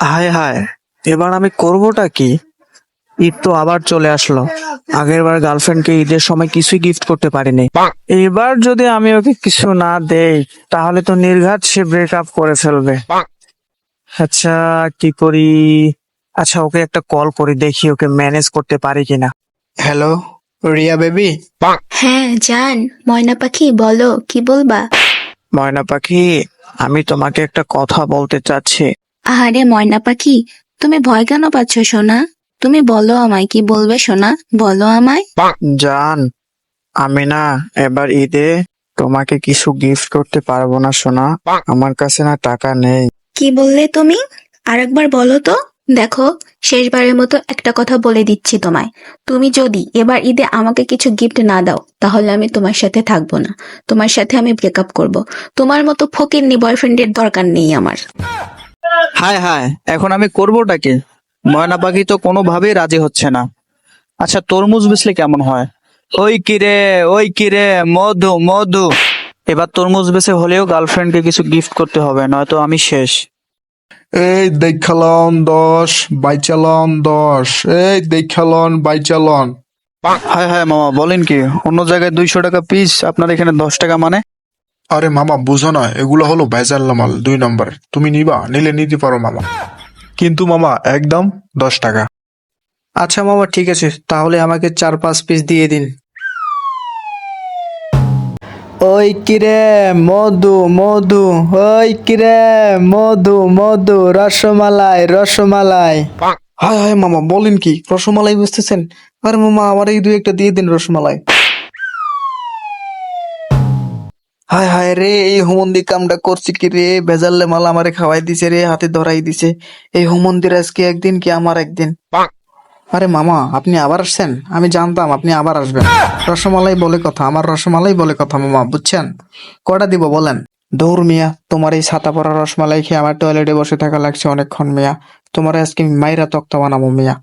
হায় হায় এবার আমি করবোটা কি? ঈদ তো আবার চলে আসলো। আগের বার গার্লফ্রেন্ডকে ঈদের সময় কিছুই গিফট করতে পারিনি। এবার যদি আমি ওকে কিছু না দেই তাহলে তো নির্ঘাত সে ব্রেকআপ করে ফেলবে। আচ্ছা কি করি? আচ্ছা ওকে একটা কল করি দেখি ওকে ম্যানেজ করতে পারি কিনা। হ্যালো রিয়া বেবি হ্যাঁ জান ময়না পাখি বলো কি বলবা? ময়না পাখি আমি তোমাকে একটা কথা বলতে চাচ্ছি। আহারে ময়না পাখি তুমি ভয় কেন পাচ্ছ সোনা? তুমি বলো আমায় কি বলবে সোনা? বলো আমায়। জান আমি না এবার ঈদে তোমাকে কিছু গিফট করতে পারব না সোনা। আমার কাছে না টাকা নেই। কি বললে তুমি? আরেকবার বলো তো। দেখো শেষবারের মতো একটা কথা বলে দিচ্ছি তোমায়। তুমি যদি এবার ঈদে আমাকে কিছু গিফট না দাও তাহলে আমি তোমার সাথে থাকব না। তোমার সাথে আমি ব্রেকআপ করব। তোমার মতো ফকিরনি বয়ফ্রেন্ডের দরকার নেই আমার। হায় হায় এখন আমি করবোটা কি ময়না পাখি তো কোনোভাবেই রাজি হচ্ছে না। আচ্ছা তরমুজ বেচলে কেমন হয়? ওই কিরে ওই কিরে মধু মধু। এবার তরমুজ বেচে হলেও গার্লফ্রেন্ডকে কিছু গিফট করতে হবে নয়তো আমি শেষ। এই দেখালন দশ বাইচালন দশ। এই দেখালন বাইচালন হায় হায় মামা বলেন কি অন্য জায়গায় দুইশো টাকা পিস আপনার এখানে দশ টাকা মানে? আরে মামা বুঝো না এগুলো হলো ভেজাল মাল দুই নম্বর। তুমি নিবা নিলে নিতে পারো মামা। কিন্তু মামা একদম দশ টাকা। আচ্ছা মামা ঠিক আছে তাহলে আমাকে চার পাঁচ পিস দিয়ে দিন। ওই কিরে মধু মধু ওই কিরে মধু মধু রসমালাই রসমালাই। হায় হায় মামা বলেন কি রসমালাই বুঝতেছেন? আরে মামা আমার এই দুই একটা দিয়ে দিন রসমালাই। হায় হায় রে, এই হুমন্দি কামটা করছি কি রে? ভেজাল্লে মাল আমারে খাওয়াই দিছে রে, হাতে ধরাই দিছে। এই হুমন্দির আজকে একদিন কি আমার একদিন? আরে মামা, আপনি আবার আসছেন? আমি জানতাম আপনি আবার আসবেন। রসমালাই বলে কথা, আমার রসমালাই বলে কথা মামা, বুঝছেন? কটা দিব বলেন? দৌড় মিয়া, তোমার এই ছাতা পরা রসমালাই খেয়ে আমার টয়লেটে বসে থাকা লাগছে অনেকক্ষণ মিয়া। তোমার আজকে মাইরা তক্তা বানাবো মিয়া।